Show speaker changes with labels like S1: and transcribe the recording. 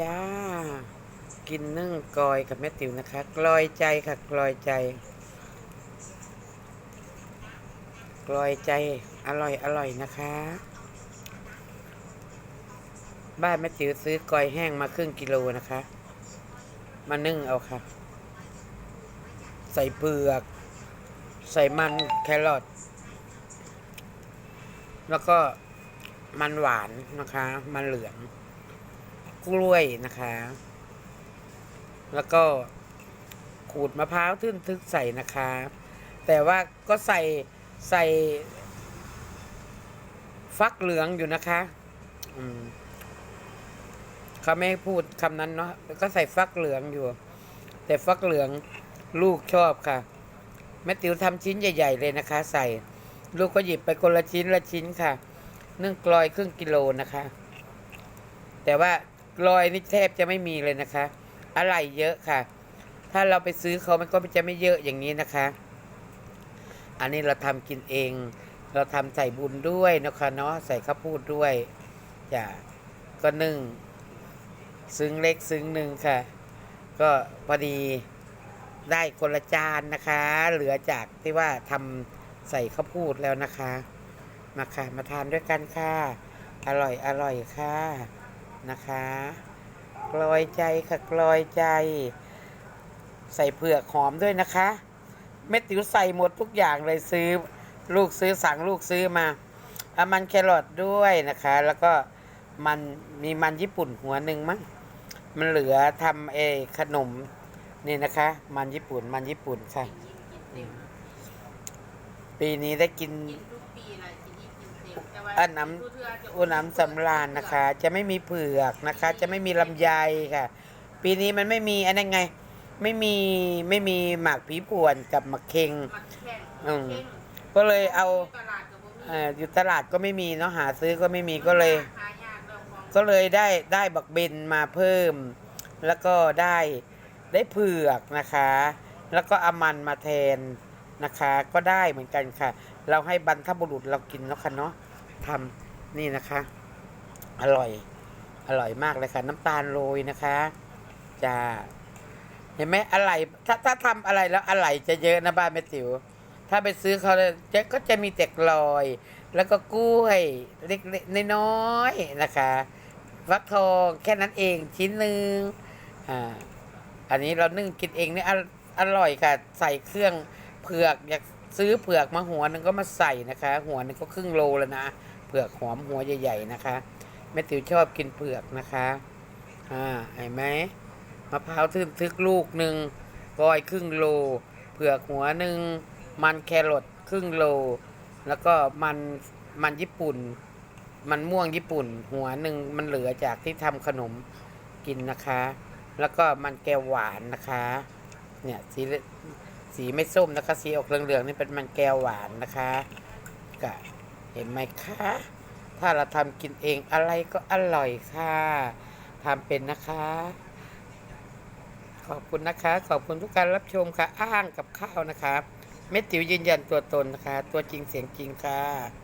S1: จ้า กินนึ่งกอยกับแม่ติ๋วนะคะ กลอยใจค่ะ กลอยใจ กลอยใจ อร่อยอร่อยนะคะ บ้านแม่ติ๋วซื้อกอยแห้งมาครึ่งกิโลนะคะ มานึ่งเอาค่ะ ใส่เปลือก ใส่มันแครอท แล้วก็มันหวานนะคะ มันเหลือง กล้วยนะคะ แล้วก็ขูดมะพร้าวทึ่นทึกใส่นะคะ แต่ว่าก็ใส่ใส่ฟักเหลืองอยู่นะคะเขาไม่พูดคำนั้นเนาะก็ใส่ฟักเหลืองอยู่ แต่ฟักเหลืองลูกชอบค่ะ แม่ติ๋วทำชิ้นใหญ่ ๆ เลยนะคะ ใส่ ลูกก็หยิบไปคนละชิ้นละชิ้นค่ะ นึ่งกลอยครึ่งกิโลนะคะ แต่ว่า กลอยนี่แทบจะไม่มีเลยนะคะ อะไรเยอะค่ะ ถ้าเราไปซื้อเขามันก็จะไม่เยอะอย่างนี้นะคะ อันนี้เราทำกินเอง เราทำใส่บุญด้วยนะคะเนาะใส่ข้าวโพูดด้วยจ้ะก็นึ่งซึ้งเล็กซึ้งหนึ่งค่ะ ก็พอดีได้คนละจานนะคะ เหลือจากที่ว่าทำใส่ข้าวโพูดแล้วนะคะ มาค่ะ มาทานด้วยกันค่ะ อร่อยอร่อยค่ะ นะคะกลอยใจค่ะกลอยใจ ใส่เผือกหอมด้วยนะคะเม็ดติ๋วใส่หมดทุกอย่างเลยซื้อลูกซื้อสั่งลูกซื้อมาอามันแครอทด้วยนะคะ แล้วก็มันมีมันญี่ปุ่นหัวหนึ่งมั้งมันเหลือทำเอขนมนี่นะคะ มันญี่ปุ่นมันญี่ปุ่นค่ะปีนี้ได้กิน
S2: ทุกปีเต็มแต่ว่า
S1: อันน้ำอุน้ำสำราญนะคะ จะไม่มีเผือกนะคะ จะไม่มีลำไยค่ะ ปีนี้มันไม่มีอันนั้นไง ไม่มีไม่มีหมากผีป่วนกับหมากเค็ง
S2: มันแข็ง
S1: อืม
S2: เข่ง
S1: ก็เลยเอา
S2: ตลาดกับบ่มี
S1: เอ่ออยู่ตลาดก็ไม่มีเนาะหาซื้อก็ไม่มีก็เลย
S2: หายากแล้วของ
S1: ก็เลยได้ได้บักเบนมาเพิ่ม แล้วก็ได้ได้เผือกนะคะ แล้วก็เอามันมาแทนนะคะ ก็ได้เหมือนกันค่ะ เราให้บรรพบุรุษเรากินแล้วค่ะเนาะ ทำนี่นะคะ อร่อย อร่อยมากเลยค่ะ น้ำตาลโรยนะคะจะเห็นไหมอะไรถ้าถ้าทำอะไรแล้วอะไรจะเยอะนะบ้านแม่ติ๋วถ้าไปซื้อเขาจะก็จะมีแต่กลอย แล้วก็กล้วยเล็กๆน้อยๆนะคะฟักทองแค่นั้นเองชิ้นหนึ่งอ่าอันนี้เรานึ่งกินเองเนี่ยออร่อยค่ะ ใส่เครื่องเผือกอยากซื้อเผือกมาหัวหนึ่งก็มาใส่นะคะ หัวหนึงก็ครึ่งโลแล้วนะ เผือกหอมหัวใหญ่ๆนะคะแม่ติ๋วชอบกินเผือกนะคะอ่าเห็นไหมมะพร้าวทึ่นทึกลูกหนึ่งก้อยครึ่งโล เผือกหัวหนึ่งมันแครอทครึ่งโล แล้วก็มันมันญี่ปุ่น มันม่วงญี่ปุ่น หัวหนึ่งมันเหลือจากที่ทำขนมกินนะคะ แล้วก็มันแก้วหวานนะคะ เนี่ยสีสีไม่ส้มนะคะสีออกเหลืองๆนี่เป็นมันแก้วหวานนะคะก็ เห็นไหมคะ ถ้าเราทำกินเองอะไรก็อร่อยค่ะทำเป็นนะคะ ขอบคุณนะคะ ขอบคุณทุกการรับชมค่ะ อ้างกับข้าวนะคะเม็ดติ๋วยืนยันตัวตนนะคะ ตัวจริงเสียงจริงค่ะ